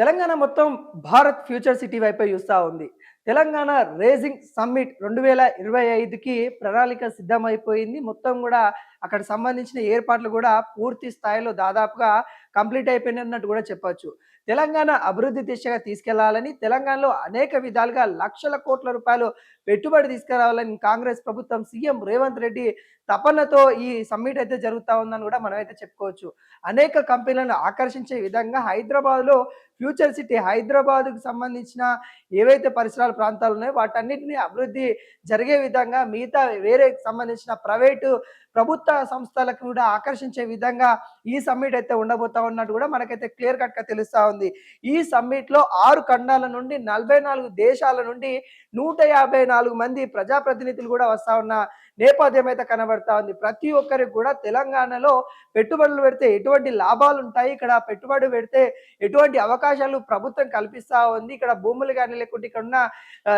తెలంగాణ మొత్తం Bharat future city వైపే చూస్తూ ఉంది. తెలంగాణ రేజింగ్ సమ్మిట్ రెండు వేల ఇరవై ఐదుకి ప్రణాళిక సిద్ధమైపోయింది. మొత్తం కూడా అక్కడ సంబంధించిన ఏర్పాట్లు కూడా పూర్తి స్థాయిలో దాదాపుగా కంప్లీట్ అయిపోయినట్టు కూడా చెప్పొచ్చు. తెలంగాణ అభివృద్ధి దిశగా తీసుకెళ్ళాలని తెలంగాణలో అనేక విధాలుగా లక్షల కోట్ల రూపాయలు పెట్టుబడి తీసుకురావాలని కాంగ్రెస్ ప్రభుత్వం సీఎం రేవంత్ రెడ్డి తపనతో ఈ సమ్మిట్ అయితే జరుగుతూ ఉందని కూడా మనమైతే చెప్పుకోవచ్చు. అనేక కంపెనీలను ఆకర్షించే విధంగా హైదరాబాద్లో ఫ్యూచర్ సిటీ హైదరాబాద్కు సంబంధించిన ఏవైతే పరిసరాల ప్రాంతాలు ఉన్నాయో వాటన్నిటిని అభివృద్ధి జరిగే విధంగా మిగతా వేరే సంబంధించిన ప్రైవేటు ప్రభుత్వ సంస్థలకు కూడా ఆకర్షించే విధంగా ఈ సమ్మిట్ అయితే ఉండబోతా ఉన్నట్టు కూడా మనకైతే క్లియర్ కట్గా తెలుస్తా ఉంది ఈ సమ్మిట్లో ఆరు ఖండాల నుండి నలభై నాలుగు దేశాల నుండి నూట యాభై నాలుగు మంది ప్రజాప్రతినిధులు కూడా వస్తా ఉన్న నేపథ్యం అయితే కనబడతా ఉంది ప్రతి ఒక్కరికి కూడా తెలంగాణలో పెట్టుబడులు పెడితే ఎటువంటి లాభాలు ఉంటాయి? ఇక్కడ పెట్టుబడి పెడితే ఎటువంటి అవకాశాలు ప్రభుత్వం కల్పిస్తా ఉంది? ఇక్కడ భూములు కానీ లేకుంటే ఇక్కడ ఉన్న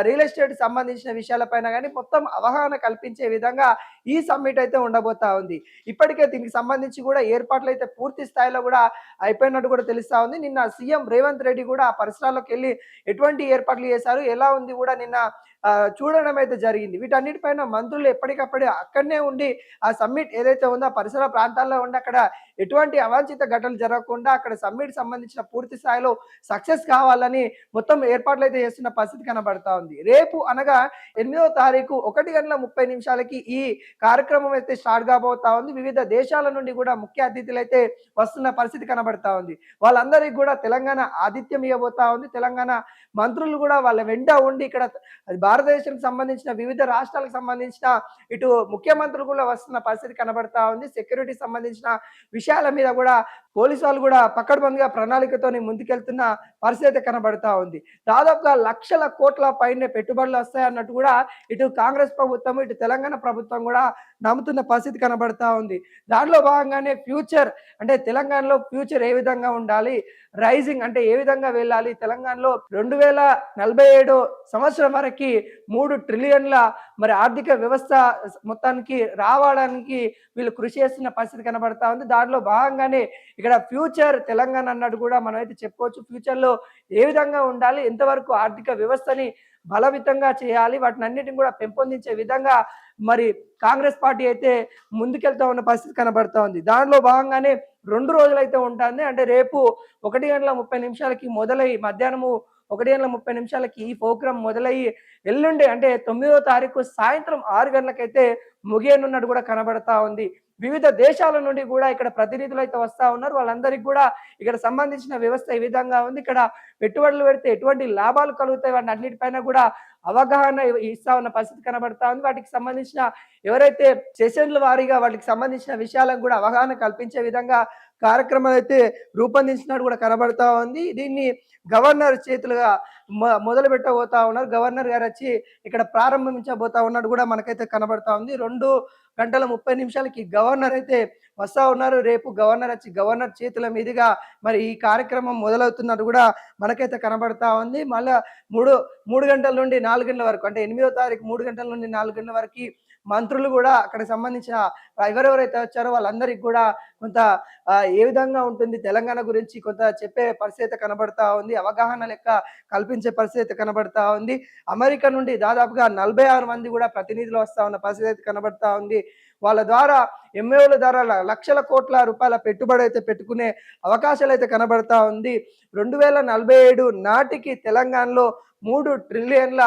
రియల్ ఎస్టేట్ సంబంధించిన విషయాలపైన కానీ మొత్తం అవగాహన కల్పించే విధంగా ఈ సమ్మిట్ అయితే ఉండబోతా ఉంది. ఇప్పటికే దీనికి సంబంధించి కూడా ఏర్పాట్లు అయితే పూర్తి స్థాయిలో కూడా అయిపోయినట్టు కూడా తెలుస్తా ఉంది. నిన్న సీఎం రేవంత్ రెడ్డి కూడా ఆ పరిసరాల్లోకి వెళ్ళి ఎటువంటి ఏర్పాట్లు చేశారు? ఎలా ఉంది? కూడా నిన్న చూడడం అయితే జరిగింది. వీటన్నిటిపైన మంత్రులు ఎప్పటికప్పుడు అక్కడనే ఉండి ఆ సమ్మిట్ ఏదైతే ఉందో పరిసర ప్రాంతాల్లో ఉండి అక్కడ ఎటువంటి అవాంఛిత ఘటనలు జరగకుండా అక్కడ సమ్మిట్ సంబంధించిన పూర్తి స్థాయిలో సక్సెస్ కావాలని మొత్తం ఏర్పాట్లు అయితే చేస్తున్న పరిస్థితి కనబడతా ఉంది. రేపు అనగా ఎనిమిదో తారీఖు ఒకటి గంటల ముప్పై నిమిషాలకి ఈ కార్యక్రమం అయితే స్టార్ట్ కాబోతా ఉంది. వివిధ దేశాల నుండి కూడా ముఖ్య అతిథులు అయితే వస్తున్న పరిస్థితి కనబడతా ఉంది. వాళ్ళందరికీ కూడా తెలంగాణ ఆతిథ్యం ఇవ్వబోతా ఉంది. తెలంగాణ మంత్రులు కూడా వాళ్ళ వెంట ఉండి ఇక్కడ భారతదేశానికి సంబంధించిన వివిధ రాష్ట్రాలకు సంబంధించిన ఇటు ముఖ్యమంత్రులు కూడా వస్తున్న పరిస్థితి కనబడతా ఉంది. సెక్యూరిటీ సంబంధించిన విషయాల మీద కూడా పోలీసు వాళ్ళు కూడా పక్కడబందిగా ప్రణాళికతోని ముందుకెళ్తున్న పరిస్థితి కనబడతా ఉంది. దాదాపుగా లక్షల కోట్ల పైన పెట్టుబడులు వస్తాయన్నట్టు కూడా ఇటు కాంగ్రెస్ ప్రభుత్వం ఇటు తెలంగాణ ప్రభుత్వం కూడా నమ్ముతున్న పరిస్థితి కనబడతా ఉంది. దాంట్లో భాగంగానే ఫ్యూచర్ అంటే తెలంగాణలో ఫ్యూచర్ ఏ విధంగా ఉండాలి రైజింగ్ అంటే ఏ విధంగా వెళ్ళాలి తెలంగాణలో రెండు వేల నలభై ఏడు సంవత్సరం వరకు మూడు ట్రిలియన్ల మరి ఆర్థిక వ్యవస్థ మొత్తానికి రావడానికి వీళ్ళు కృషి చేస్తున్న పరిస్థితి కనబడతా ఉంది. దాంట్లో భాగంగానే ఇక్కడ ఫ్యూచర్ తెలంగాణ అన్నట్టు కూడా మనం అయితే చెప్పుకోవచ్చు. ఫ్యూచర్లో ఏ విధంగా ఉండాలి ఎంతవరకు ఆర్థిక వ్యవస్థని బలవితంగా చేయాలి వాటిని అన్నిటిని కూడా పెంపొందించే విధంగా మరి కాంగ్రెస్ పార్టీ అయితే ముందుకెళ్తా ఉన్న పరిస్థితి కనబడతా ఉంది. దానిలో భాగంగానే రెండు రోజులైతే ఉంటుంది. అంటే రేపు ఒకటి గంటల ముప్పై నిమిషాలకి మొదలై మధ్యాహ్నము ఒకటి గంటల ముప్పై నిమిషాలకి ఈ ప్రోగ్రాం మొదలయ్యి ఎల్లుండి అంటే తొమ్మిదో తారీఖు సాయంత్రం ఆరు గంటలకైతే ముగియనున్నట్టు కూడా కనబడతా ఉంది. వివిధ దేశాల నుండి కూడా ఇక్కడ ప్రతినిధులు అయితే వస్తూ ఉన్నారు. వాళ్ళందరికీ కూడా ఇక్కడ సంబంధించిన వ్యవస్థ ఈ విధంగా ఉంది. ఇక్కడ పెట్టుబడులు పెడితే ఎటువంటి లాభాలు కలుగుతాయి? వాటిని అన్నిటిపైన కూడా అవగాహన ఇస్తా ఉన్న పరిస్థితి కనబడతా ఉంది. వాటికి సంబంధించిన ఎవరైతే సెషన్ల వారీగా వాటికి సంబంధించిన విషయాలకు కూడా అవగాహన కల్పించే విధంగా కార్యక్రమం అయితే రూపొందించినట్టు కూడా కనబడతా ఉంది. దీన్ని గవర్నర్ చేతులుగా మొదలు పెట్టబోతా ఉన్నారు. గవర్నర్ గారు వచ్చి ఇక్కడ ప్రారంభించబోతా ఉన్నట్టు కూడా మనకైతే కనబడతా ఉంది. రెండు గంటల ముప్పై నిమిషాలకి గవర్నర్ అయితే వస్తా ఉన్నారు. రేపు గవర్నర్ వచ్చి గవర్నర్ చేతుల మీదుగా మరి ఈ కార్యక్రమం మొదలవుతున్నట్టు కూడా మనకైతే కనబడతా ఉంది. మళ్ళా మూడు మూడు గంటల నుండి నాలుగు గంటల వరకు అంటే ఎనిమిదో తారీఖు మూడు గంటల నుండి నాలుగు గంటల వరకు మంత్రులు కూడా అక్కడికి సంబంధించిన ఎవరెవరైతే వచ్చారో వాళ్ళందరికీ కూడా కొంత ఏ విధంగా ఉంటుంది తెలంగాణ గురించి కొంత చెప్పే పరిస్థితి కనబడతా ఉంది. అవగాహన లెక్క కల్పించే పరిస్థితి కనబడతా ఉంది. అమెరికా నుండి దాదాపుగా నలభై ఆరు మంది కూడా ప్రతినిధులు వస్తా ఉన్న పరిస్థితి అయితే కనబడతా ఉంది. వాళ్ళ ద్వారా ఎంఏల ద్వారా లక్షల కోట్ల రూపాయల పెట్టుబడి అయితే పెట్టుకునే అవకాశాలు అయితే కనబడతా ఉంది. రెండు వేల నలభై ఏడు నాటికి తెలంగాణలో మూడు ట్రిలియన్ల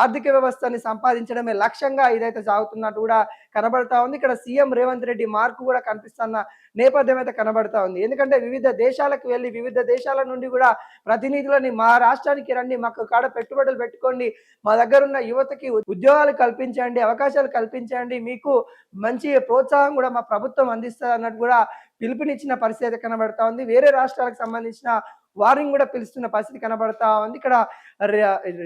ఆర్థిక వ్యవస్థని సంపాదించడమే లక్ష్యంగా ఇదైతే సాగుతున్నట్టు కూడా కనబడతా ఉంది. ఇక్కడ సీఎం రేవంత్ రెడ్డి మార్కు కూడా కనిపిస్తున్న నేపథ్యం అయితే కనబడతా ఉంది. ఎందుకంటే వివిధ దేశాలకు వెళ్ళి వివిధ దేశాల నుండి కూడా ప్రతినిధులని మా రాష్ట్రానికి రండి మాకు కాడ పెట్టుబడులు పెట్టుకోండి మా దగ్గర ఉన్న యువతకి ఉద్యోగాలు కల్పించండి అవకాశాలు కల్పించండి మీకు మంచి ప్రోత్సాహం కూడా మా ప్రభుత్వం అందిస్తుంది అన్నట్టు కూడా పిలుపునిచ్చిన పరిస్థితి అయితే కనబడతా ఉంది. వేరే రాష్ట్రాలకు సంబంధించిన వారిని కూడా పిలుస్తున్న పరిస్థితి కనబడతా ఉంది. ఇక్కడ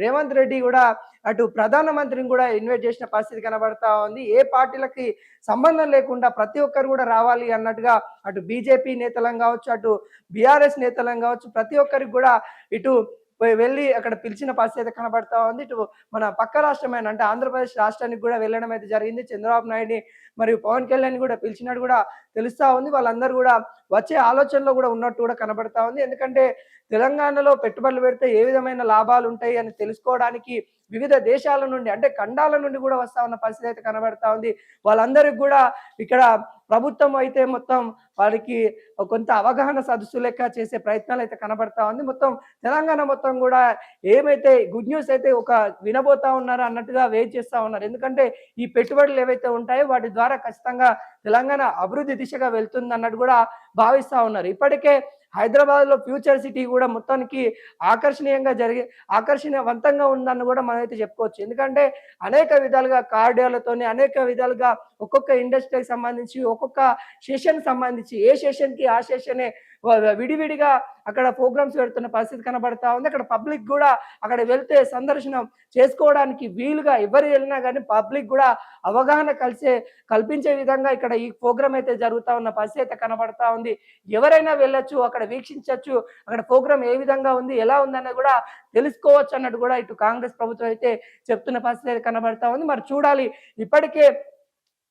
రేవంత్ రెడ్డి కూడా అటు ప్రధానమంత్రిని కూడా ఇన్వైట్ చేసిన పరిస్థితి కనబడతా ఉంది. ఏ పార్టీలకి సంబంధం లేకుండా ప్రతి ఒక్కరు కూడా రావాలి అన్నట్టుగా అటు బీజేపీ నేతలం కావచ్చు అటు బీఆర్ఎస్ నేతలం కావచ్చు ప్రతి ఒక్కరికి కూడా ఇటు పోయి వెళ్ళి అక్కడ పిలిచిన పరిస్థితి కనబడతా ఉంది. ఇటు మన పక్క రాష్ట్రమైన అంటే ఆంధ్రప్రదేశ్ రాష్ట్రానికి కూడా వెళ్ళడం అయితే జరిగింది. చంద్రబాబు నాయుడిని మరియు పవన్ కళ్యాణ్ కూడా పిలిచినట్టు కూడా తెలుస్తా ఉంది. వాళ్ళందరూ కూడా వచ్చే ఆలోచనలో కూడా ఉన్నట్టు కూడా కనబడతా ఉంది. ఎందుకంటే తెలంగాణలో పెట్టుబడులు పెడితే ఏ విధమైన లాభాలు ఉంటాయి అని తెలుసుకోవడానికి వివిధ దేశాల నుండి అంటే ఖండాల నుండి కూడా వస్తా ఉన్న పరిస్థితి అయితే కనబడతా ఉంది. వాళ్ళందరికీ కూడా ఇక్కడ ప్రభుత్వం అయితే మొత్తం వారికి కొంత అవగాహన సదస్సు లెక్క చేసే ప్రయత్నాలు అయితే కనబడతా ఉంది. మొత్తం తెలంగాణ మొత్తం కూడా ఏమైతే గుడ్ న్యూస్ అయితే ఒక వినబోతా ఉన్నారు అన్నట్టుగా వెయిట్ చేస్తూ ఉన్నారు. ఎందుకంటే ఈ పెట్టుబడులు ఏవైతే ఉంటాయో వాటి ద్వారా ఖచ్చితంగా తెలంగాణ అభివృద్ధి దిశగా వెళ్తుంది అన్నట్టు కూడా భావిస్తూ ఉన్నారు. ఇప్పటికే హైదరాబాద్లో ఫ్యూచర్ సిటీ కూడా మొత్తానికి ఆకర్షణీయంగా జరిగే ఆకర్షణీయవంతంగా ఉందని కూడా మనం అయితే చెప్పుకోవచ్చు. ఎందుకంటే అనేక విధాలుగా కార్డియాలతోని అనేక విధాలుగా ఒక్కొక్క ఇండస్ట్రీకి సంబంధించి ఒక్కొక్క సెషన్ సంబంధించి ఏ సెషన్కి ఆ సెషనే విడివిడిగా అక్కడ ప్రోగ్రామ్స్ పెడుతున్న పరిస్థితి కనబడతా ఉంది. అక్కడ పబ్లిక్ కూడా అక్కడ వెళ్తే సందర్శనం చేసుకోవడానికి వీలుగా ఎవరు వెళ్ళినా కానీ పబ్లిక్ కూడా అవగాహన కలిసే కల్పించే విధంగా ఇక్కడ ఈ ప్రోగ్రామ్ అయితే జరుగుతూ ఉన్న పరిస్థితి అయితే కనబడతా ఉంది. ఎవరైనా వెళ్ళొచ్చు అక్కడ వీక్షించవచ్చు అక్కడ ప్రోగ్రామ్ ఏ విధంగా ఉంది ఎలా ఉందన్నది కూడా తెలుసుకోవచ్చు అన్నట్టు కూడా ఇటు కాంగ్రెస్ ప్రభుత్వం అయితే చెప్తున్న పరిస్థితి అయితే కనబడతా ఉంది. మరి చూడాలి ఇప్పటికే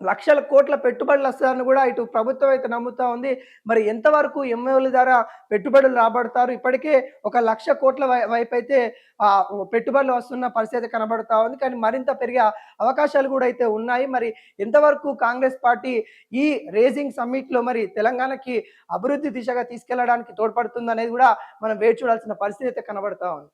లక్షల కోట్ల పెట్టుబడులు వస్తారని కూడా ఇటు ప్రభుత్వం అయితే నమ్ముతా ఉంది. మరి ఎంతవరకు ఎంఓల ద్వారా పెట్టుబడులు రాబడతారు? ఇప్పటికే ఒక లక్ష కోట్ల వై- వైపు అయితే పెట్టుబడులు వస్తున్న పరిస్థితి కనబడుతూ కనబడతా ఉంది. కానీ మరింత పెరిగే అవకాశాలు కూడా అయితే ఉన్నాయి. మరి ఎంతవరకు కాంగ్రెస్ పార్టీ ఈ రేజింగ్ సమ్మిట్లో మరి తెలంగాణకి అభివృద్ధి దిశగా తీసుకెళ్ళడానికి తోడ్పడుతుంది అనేది కూడా మనం వేచి చూడాల్సిన పరిస్థితి అయితే కనబడతా ఉంది.